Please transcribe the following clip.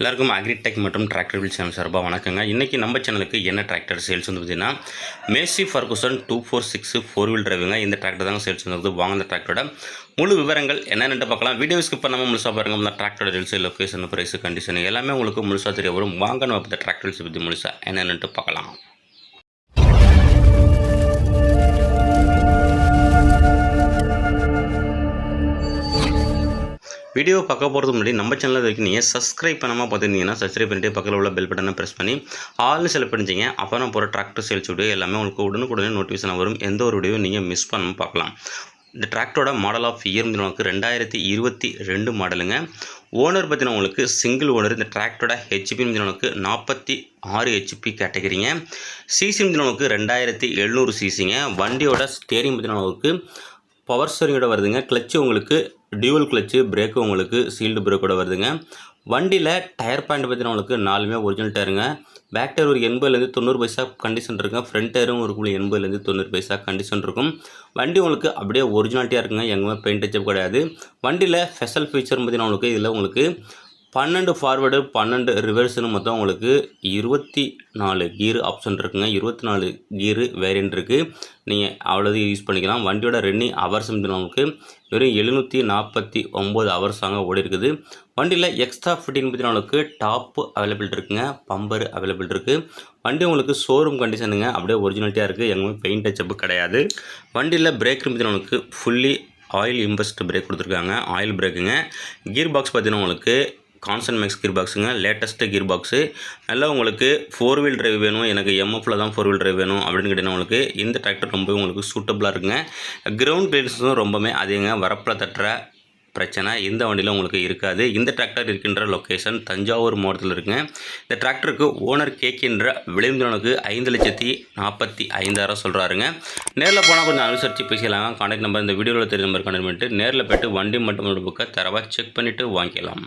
எல்லாருக்கும் அக்ரிடெக் மற்றும் tractor will channel சார்பாக வணக்கங்க. இன்றைக்கி நம்ம சேனலுக்கு என்ன டிராக்டர் சேல்ஸ் வந்து பார்த்தீங்கன்னா Massey Ferguson two four six four wheel டிரைவுங்க இந்த டிராக்டர் தாங்க சேல்ஸ் வந்து வாங்க அந்த டிராக்டரோட முழு விவரங்கள் என்னென்னு பார்க்கலாம். வீடியோ ஸ்கிப் பண்ணாமல் முழுசாக பாருங்க. இந்த tractor reels location price condition எல்லாமே உங்களுக்கு முழுசாக தெரிய வரும். வாங்க நம்ம இந்த டிராக்டர்ஸ் பற்றி முழுசாக என்னென்னு பார்க்கலாம். வீடியோ பார்க்க போகிறதுக்கு முன்னாடி நம்ம சேனலில் வரைக்கும் நீங்கள் சப்ஸ்கிரைப் பண்ணாமல் பார்த்துருந்தீங்கன்னா சப்ஸ்கிரைப் பண்ணிட்டு பக்கத்தில் உள்ள பெல் பட்டனை ப்ரெஸ் பண்ணி ஆல்னு செலக்ட் பண்ணிச்சிங்க அப்புறம் போகிற டிராக்டர் சேல்ஸ் வீடியோ எல்லாமே உங்களுக்கு உடனுக்குடனே நோட்டிஃபிகேஷன் வரும். எந்த ஒரு வீடியோ நீங்கள் மிஸ் பண்ணாமல் பார்க்கலாம். இந்த டிராக்டரோட மாடல் ஆஃப் இயர் நமக்கு ரெண்டாயிரத்தி இருபத்தி ரெண்டு மாடலுங்க ஓனர் பற்றின உங்களுக்கு சிங்கிள் ஓனர் இந்த டிராக்டரோட ஹெச்பி நமக்கு நாற்பத்தி ஆறு ஹெச்பி கேட்டகிரிங்க சிசி நமக்கு ரெண்டாயிரத்தி எழுநூறு சிசிங்க வண்டியோட ஸ்டேரிங் பற்றின அளவுக்கு பவர் ஸ்டரிங்கோட வருதுங்க. கிளச்சு உங்களுக்கு டியூவல் கிளச்சு பிரேக்கு உங்களுக்கு சீல்டு பிரேக்கோட வருதுங்க. வண்டியில் டயர் பாயிண்ட் பற்றின உங்களுக்கு நாலுமே ஒரிஜினல் டயருங்க பேக் டயர் ஒரு எண்பதுலேருந்து தொண்ணூறு பைசா கண்டிஷன் இருக்குங்க. ஃப்ரண்ட் டயரும் ஒரு எண்பதுலேருந்து தொண்ணூறு பைசா கண்டிஷன் இருக்கும். வண்டி உங்களுக்கு அப்படியே ஒரிஜினாலிட்டியாக இருக்குங்க. எங்கேயுமே பெயிண்ட் டச்சப் கிடையாது. வண்டியில் ஸ்பெஷல் ஃபீச்சர் பற்றின உங்களுக்கு இதில் உங்களுக்கு பன்னெண்டு ஃபார்வேர்டு பன்னெண்டு ரிவர்ஸ்னு மொத்தம் உங்களுக்கு இருபத்தி நாலு கீர் ஆப்ஷன் இருக்குங்க. இருபத்தி நாலு கீரு வேரியன்ட் இருக்குது நீங்கள் அவ்வளோது யூஸ் பண்ணிக்கலாம். வண்டியோட ரன்னிங் ஹவர்ஸ் நமக்கு வெறும் எழுநூற்றி நாற்பத்தி ஒம்பது ஹவர்ஸ் அங்கே ஓடி இருக்குது. வண்டியில் எக்ஸ்ட்ரா ஃபிட்டிங் பற்றி நம்மளுக்கு டாப்பு அவைலபிள் இருக்குங்க. பம்பர் அவைலபிள் இருக்குது வண்டி உங்களுக்கு ஷோரூம் கண்டிஷனுங்க அப்படியே ஒரிஜினாலிட்டியாக இருக்குது எங்கேயுமே பெயிண்ட் டச்சப்பு கிடையாது. வண்டியில் பிரேக் பற்றி நம்மளுக்கு ஃபுல்லி ஆயில் இம்பஸ்ட் பிரேக் கொடுத்துருக்காங்க. ஆயில் பிரேக்குங்க கீர் பாக்ஸ் பார்த்தீங்கன்னா உங்களுக்கு கான்சன் மேக்ஸ் கீர் பாக்ஸுங்க லேட்டஸ்ட்டு கீர் பாக்ஸு நல்லா உங்களுக்கு ஃபோர் வீல் டிரைவ் வேணும். எனக்கு எம்எஃப்ல தான் ஃபோர் வீல் டிரைவ் வேணும் அப்படின்னு கேட்டிங்கன்னா உங்களுக்கு இந்த டிராக்டர் ரொம்பவே உங்களுக்கு சூட்டபுளாக இருக்குங்க. கிரவுண்ட் கிளியரன்ஸும் ரொம்பவே அதிகங்க. வரப்பில் தட்டுற பிரச்சனை இந்த வண்டியில் உங்களுக்கு இருக்காது. இந்த டிராக்டர் இருக்கின்ற லொக்கேஷன் தஞ்சாவூர் மாவட்டத்தில் இருக்குங்க. இந்த டிராக்டருக்கு ஓனர் கேட்கின்ற விளைந்தவனுக்கு ஐந்து லட்சத்தி நாற்பத்தி ஐந்தாயிரம் சொல்கிறாருங்க நேரில் போனால் கொஞ்சம் அனுசரித்து பேசிக்கலாங்க. கான்டாக்ட் நம்பர் இந்த வீடியோவில் தெரிஞ்ச நம்பர் கான்டாக்ட் பண்ணிட்டு நேரில் போய்ட்டு வண்டி மட்டும் புக்கை தரவாக செக் பண்ணிவிட்டு வாங்கிக்கலாம்.